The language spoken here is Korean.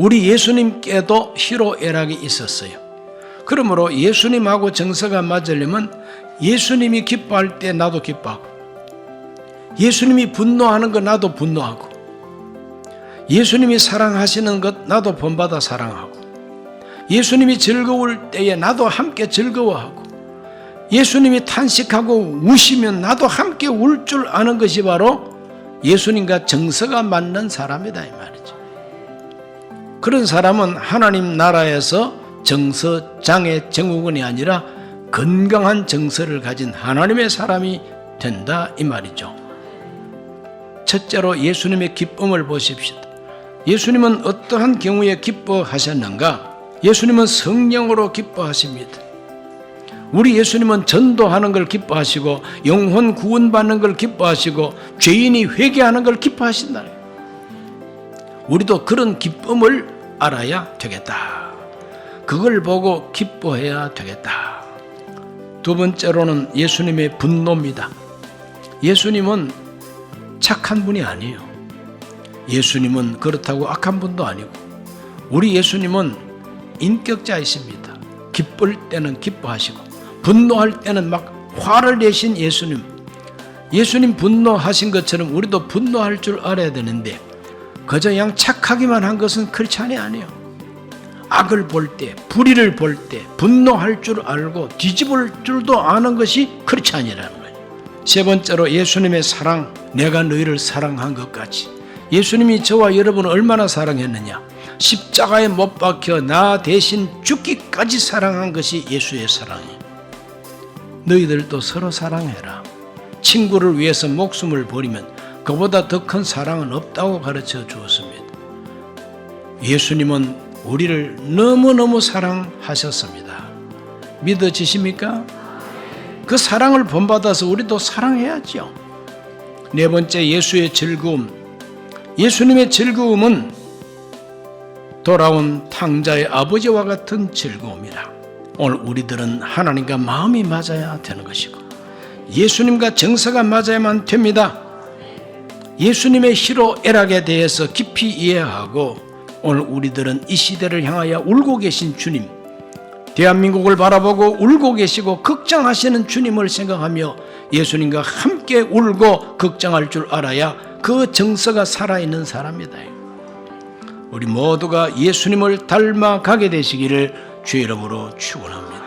우리 예수님께도 희로애락이 있었어요. 그러므로 예수님하고 정서가 맞으려면 예수님이 기뻐할 때 나도 기뻐하고 예수님이 분노하는 것 나도 분노하고 예수님이 사랑하시는 것 나도 본받아 사랑하고 예수님이 즐거울 때에 나도 함께 즐거워하고 예수님이 탄식하고 우시면 나도 함께 울 줄 아는 것이 바로 예수님과 정서가 맞는 사람이다 이 말이죠. 그런 사람은 하나님 나라에서 정서 장애 증후군이 아니라 건강한 정서를 가진 하나님의 사람이 된다 이 말이죠. 첫째로 예수님의 기쁨을 보십시오. 예수님은 어떠한 경우에 기뻐하셨는가? 예수님은 성령으로 기뻐하십니다. 우리 예수님은 전도하는 걸 기뻐하시고 영혼 구원받는 걸 기뻐하시고 죄인이 회개하는 걸 기뻐하신다. 우리도 그런 기쁨을 알아야 되겠다. 그걸 보고 기뻐해야 되겠다. 두 번째로는 예수님의 분노입니다. 예수님은 착한 분이 아니에요. 예수님은 그렇다고 악한 분도 아니고 우리 예수님은 인격자이십니다. 기쁠 때는 기뻐하시고 분노할 때는 막 화를 내신 예수님. 예수님 분노하신 것처럼 우리도 분노할 줄 알아야 되는데 그저 양 착하기만 한 것은 크리스찬이 아니에요. 악을 볼 때, 불의를 볼 때 분노할 줄 알고 뒤집을 줄도 아는 것이 크리스찬이라는 거예요. 세 번째로 예수님의 사랑, 내가 너희를 사랑한 것까지. 예수님이 저와 여러분을 얼마나 사랑했느냐? 십자가에 못 박혀 나 대신 죽기까지 사랑한 것이 예수의 사랑이에요. 너희들도 서로 사랑해라. 친구를 위해서 목숨을 버리면 그보다 더 큰 사랑은 없다고 가르쳐 주었습니다. 예수님은 우리를 너무너무 사랑하셨습니다. 믿어지십니까? 그 사랑을 본받아서 우리도 사랑해야죠. 네 번째 예수의 즐거움. 예수님의 즐거움은 돌아온 탕자의 아버지와 같은 즐거움이라. 오늘 우리들은 하나님과 마음이 맞아야 되는 것이고 예수님과 정서가 맞아야만 됩니다. 예수님의 희로 애락에 대해서 깊이 이해하고 오늘 우리들은 이 시대를 향하여 울고 계신 주님, 대한민국을 바라보고 울고 계시고 걱정하시는 주님을 생각하며 예수님과 함께 울고 걱정할 줄 알아야 그 정서가 살아있는 사람이다. 우리 모두가 예수님을 닮아가게 되시기를 주의 이름으로 축원합니다.